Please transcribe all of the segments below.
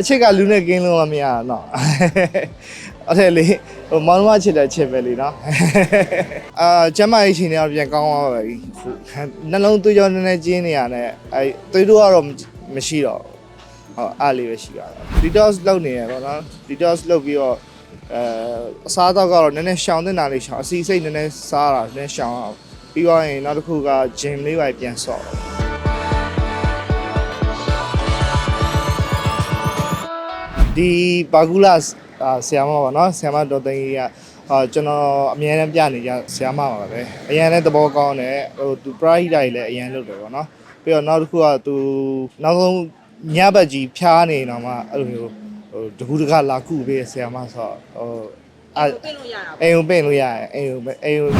အချစ်ကလူနဲ့ကင်းလို့မရတော့အဲ့ဒါလေဟိုမောင်နှမချစ်တဲ့ချစ်ပဲလေနော်အာကျမရေးရှင်တွေတော့ပြန်ကောင်းသွားပါပြီနှလုံးသွေးကြောနည်းနည်းကျင်းနေရတဲ့အဲသွေးတို့ကတော့မရှိတော့ဟုတ်အားလေးပဲရှိပါတော့ detox လုပ်နေရပါတော့ detox လုပ်ပြီးတော့အဲအစားတော့ကတော့နည်းနည်းရှောင်တင်တာလေးရှောင်အစီစိတ်နည်းနည်းစားတာနည်းရှောင်အောင်ပြီးတော့ရင်နောက်တစ်ခုက gym လေးပဲပြန်ဆော့ ဒီဘာကူလာဆရာမပါเนาะဆရာမဒေါ်သိန်းကြီးကအာကျွန်တော်အမြဲတမ်းပြနေကြဆရာမပါပဲအရင်လည်းသဘောကောင်းတယ်ဟိုသူ pride တွေလည်းအရင်လုပ်တယ်ပေါ့เนาะပြီးတော့နောက်တစ်ခုကသူနောက်ဆုံးညဘက်ကြီးဖျားနေတော့မှအဲ့လိုမျိုးဟိုတကူတကလာကုပေးဆရာမဆိုတော့ဟိုအဲ့ ပြင်လို့ရတာ အိမ်ကိုပင့်လို့ရတယ်အိမ်ကိုပဲအိမ်ကို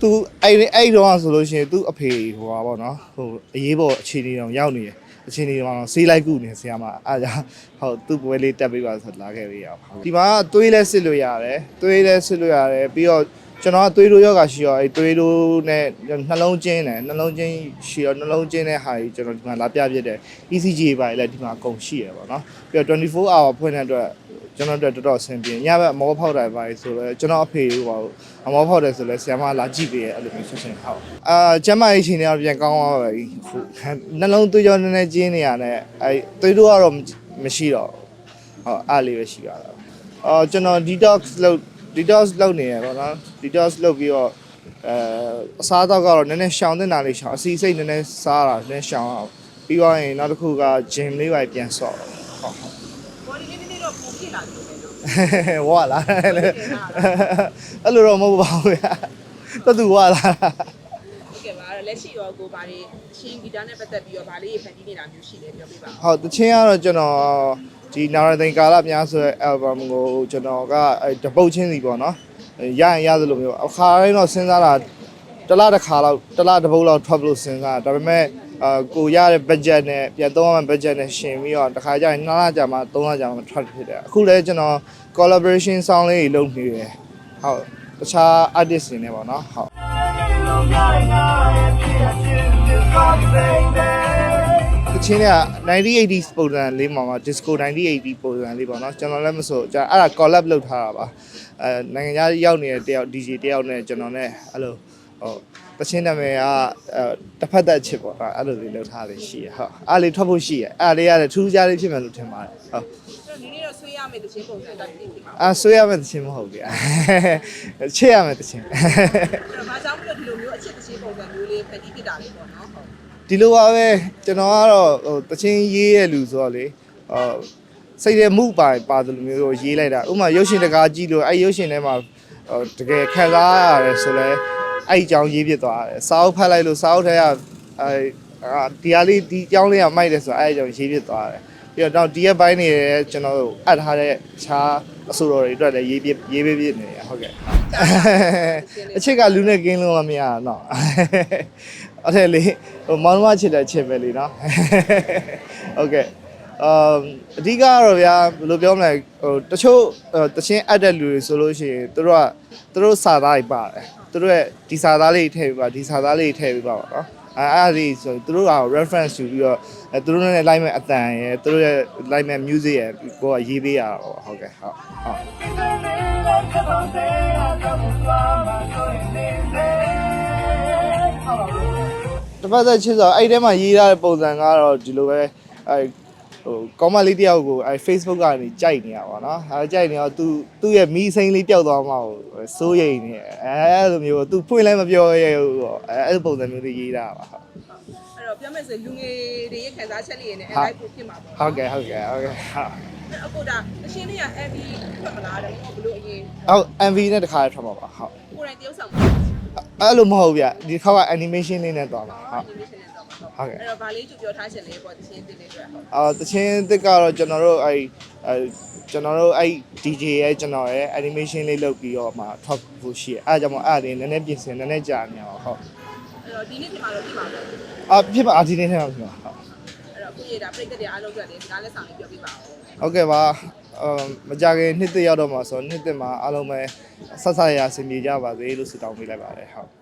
သူအဲ့ဒီအဲ့တော့ဆိုလို့ရှိရင်သူ့အဖေဟိုပါပေါ့နော်ဟိုအရေးပေါ်အခြေအနေတော့ရောက်နေတယ် အခြေအနေတော့ဆေးလိုက်ကုနေဆရာမအားကြောင့်ဟုတ်သူ့ပွဲလေးတက်ပေးပါဆိုလာခဲ့ပေးရအောင်ဒီမှာသွေးလဲစစ်လို့ရတယ်သွေးလဲစစ်လို့ရတယ်ပြီးတော့ကျွန်တော်ကသွေးလိုယောဂရှိရောအဲသွေးလိုနဲ့နှလုံးကျင်းတယ်နှလုံးကျင်းရှိရောနှလုံးကျင်းတဲ့ဟာကြီးကျွန်တော်ဒီမှာလာပြပြတယ် ECG ပါလည်းဒီမှာအကုန်ရှိရပါတော့ပြီးတော့24 hour ဖွင့်တဲ့အတွက် ကျွန်တော်တို့တော်တော်အဆင်ပြေညဘက်အမောဖောက်တယ်ပါဆိုတော့ကျွန်တော်အဖေဟိုအမောဖောက်တယ်ဆိုလဲဆရာမလာကြည့်ပေးရအဲ့လိုမျိုးဆက်ရှင်ဟောက်အာကျမကြီးချင်းတွေကတော့ပြန်ကောင်းသွားပါပြီနှလုံးသွေးကြောနည်းနည်းကျင်းနေရတယ်အဲသွေးတို့ကတော့မရှိတော့ဟုတ်အားလေးပဲရှိရတာအော်ကျွန်တော် detox လုပ် detox လုပ်နေရပါတော့ detox လုပ်ပြီးတော့အဲအစားအသောက်ကတော့နည်းနည်းရှောင်တင်တာလေးရှောင်အစီစိတ်နည်းနည်းစားတာနည်းနည်းရှောင်အောင်ပြီးတော့ရင်နောက်တစ်ခုက gym လေးပဲပြန်ဆော့ဟုတ်ဟုတ်ဘော်ဒီလေးနည်းန ည်းတော့ပုံပြလာတယ်ပဲနော်ဝါလာအဲ့လိုတော့မဟုတ်ပါဘူးဗျာတော်သူဝါလာဟုတ်ကဲ့ပါအဲ့တော့လက်ရှိရောကိုဘာတွေချင်းဂီတာနဲ့ပတ်သက်ပြီးတော့ဘာလေးဖန်တီးနေတာမျိုးရှိလဲပြောပြပါဦးဟုတ်တချင်းကတော့ကျွန်တော်ဒီနာရသိန်ကာလများဆိုတဲ့ album ကိုကျွန်တော်ကအဲတပုတ်ချင်းစီပေါ့နော်ရရင်ရသလိုမျိုးအခါတိုင်းတော့စဉ်းစားတာတစ်လတစ်ခါလောက်တစ်လတစ်ပုတ်လောက်ထွက်လို့စဉ်းစားဒါပေမဲ့ အာကိုရတဲ့ budget နဲ့ပြန်သုံးရမယ့် budget နဲ့ရှင်ပြီးတော့တစ်ခါကျရင်နှစ်လကြာမှသုံးလကြာမှထွက်ဖြစ်တယ်အခုလည်းကျွန်တော် collaboration song လေးတွေလုပ်နေတယ်ဟုတ်တခြား artist တွေနဲ့ပေါ့နော်ဟုတ်တချင်းက 9080s ပုံစံလေးမှာမှာ disco 9080ပုံစံလေးပေါ့နော်ကျွန်တော်လည်းမဆိုじゃအဲ့ဒါ collab လုပ်ထားတာပါအဲနိုင်ငံခြားရောက်နေတဲ့တယောက် DJ တယောက်နဲ့ကျွန်တော်နဲ့အဲ့လို ဟိုတချင်းနာမည်ကအဲတစ်ဖက်သက်ချစ်ပေါ့အဲ့လိုလေးလုပ်ထားလေးရှိရဟုတ်အဲ့လေးထွက်ဖို့ရှိရအဲ့လေးရတယ်ထူးခြားလေးဖြစ်မယ်လို့ထင်ပါတယ်ဟုတ်အဲ့တော့ဒီနေ့တော့ဆွေးရမယ့်တချင်းပုံစံတက်ပြင်ပြပါဦးအာဆွေးရမယ့်တချင်းမဟုတ်ဗျာချစ်ရမယ့်တချင်းအဲ့တော့ဘာကြောင့်မလို့ဒီလိုမျိုးအချစ်တချင်းပုံစံမျိုးလေးဖန်တီးဖြစ်တာလဲပေါ့နော်ဟုတ်ဒီလိုပါပဲကျွန်တော်ကတော့ဟိုတချင်းရေးရလူဆိုတော့လေဟိုစိတ်ထဲမှုပါပါတယ်လို့မျိုးရေးလိုက်တာဥပမာရုပ်ရှင်တကားကြည့်လို့အဲ့ရုပ်ရှင်ထဲမှာဟိုတကယ်ခံစားရတယ်ဆိုလဲ အဲ့ဒီအကြောင်းရေးဖြစ်သွားတယ်စာအုပ်ဖတ်လိုက်လို့စာအုပ်ထဲကအဲဒီဟာလေးဒီအကြောင်းလေးကမိုက်တယ်ဆိုတော့အဲ့ဒီအကြောင်းရေးဖြစ်သွားတယ်ပြီးတော့နောက်ဒီရက်ပိုင်းနေကျွန်တော်တို့အပ်ထားတဲ့ခြားအဆိုတော်တွေအတွက်လည်းရေးပြရေးပြပြနေရဟုတ်ကဲ့အချစ်ကလူနဲ့ကင်းလို့မရတော့အဲ့ဒါလေဟိုမောင်မချစ်တဲ့ချစ်ပဲလေနော်ဟုတ်ကဲ့အမ်အဓိကကတော့ဗျာဘယ်လိုပြောမလဲဟိုတချို့တချင်းအပ်တဲ့လူတွေဆိုလို့ရှိရင်တို့ကတို့စာသားတွေပါတယ် သူတို့ရဲ့ဒီစာသားလေးထည့်ပြီးပါဒီစာသားလေးထည့်ပြီးပါပါနော်အဲအဲ့ဒါလေးဆိုသူတို့က reference ယူပြီးတော့အဲသူတို့နဲ့ line မဲ့အတန်ရယ်သူတို့ရဲ့ line မဲ့ music ရယ်ကိုကရေးပေးရတာပေါ့ဟုတ်ကဲ့ဟုတ်ဟုတ်တပတ်သက်ချစ်ဆိုအဲ့ထဲမှာရေးထားတဲ့ပုံစံကတော့ဒီလိုပဲအဲ ဟိုကောမလေးတယောက်ကိုအဲ Facebook ကနေကြိုက်နေရပါတော့အဲကြိုက်နေတော့သူသူ့ရဲ့မီးစိမ်းလေးပျောက်သွားမှကိုစိုးရိမ်နေအဲလိုမျိုးသူဖွင့်လည်းမပြောရဘူးပေါ့အဲအဲ့လိုပုံစံမျိုးလေးရေးထားပါဟုတ်အဲ့တော့ပြောမယ်ဆိုလူငယ်တွေရဲ့ခံစားချက်လေးတွေနဲ့အဲ့လိုက်ဖို့ဖြစ်မှာပေါ့ဟုတ်ကဲ့ဟုတ်ကဲ့ဟုတ်ကဲ့ဟုတ်အဲ့အခုဒါတချင်းလေးက MV ထွက်မလားတယ်ဘလို့အရင်ဟုတ် MV နဲ့တခါထွက်မှာပါဟုတ်ကိုယ်တိုင်တယောက်ဆောင်အဲ့လိုမဟုတ်ဗျဒီတစ်ခါက animation လေးနဲ့သွားမှာဟုတ် animation နဲ့တော့ပေါ့ဟုတ်ကဲ့အဲ့တော့ဗာလေးကြပြောထားချင်လေပေါ့တချင်းတင်နေအတွက်ဟုတ်အာတချင်းတစ်ကတော့ကျွန်တော်တို့အဲအဲကျွန်တော်တို့အဲ DJ ရဲ့ကျွန်တော်ရဲ့ animation လေးလုပ်ပြီးတော့မှထွက်ဖို့ရှိတယ်အဲဒါကြောင့်မို့အဲ့ဒါလေးနည်းနည်းပြင်ဆင်နည်းနည်းကြာနေအောင်ဟုတ်အဲ့တော့ဒီနေ့ဒီမှာတော့ဒီမှာပေါ့အာဖြစ်ပါအာဒီနေ့ထဲမှာဖြစ်ပါဟုတ်အဲ့တော့ခုရတာပြိတ္တတွေအားလုံးအတွက်လည်းဒီကားလက်ဆောင်လေးပြောပြပါဦးဟုတ်ကဲ့ပါအမ်မကြခင်နှစ်သက်ရောက်တော့မှာဆိုတော့နှစ်သက်မှာအားလုံးပဲဆက်ဆက်ရအဆင်ပြေကြပါစေလို့ဆုတောင်းပေးလိုက်ပါတယ်ဟုတ်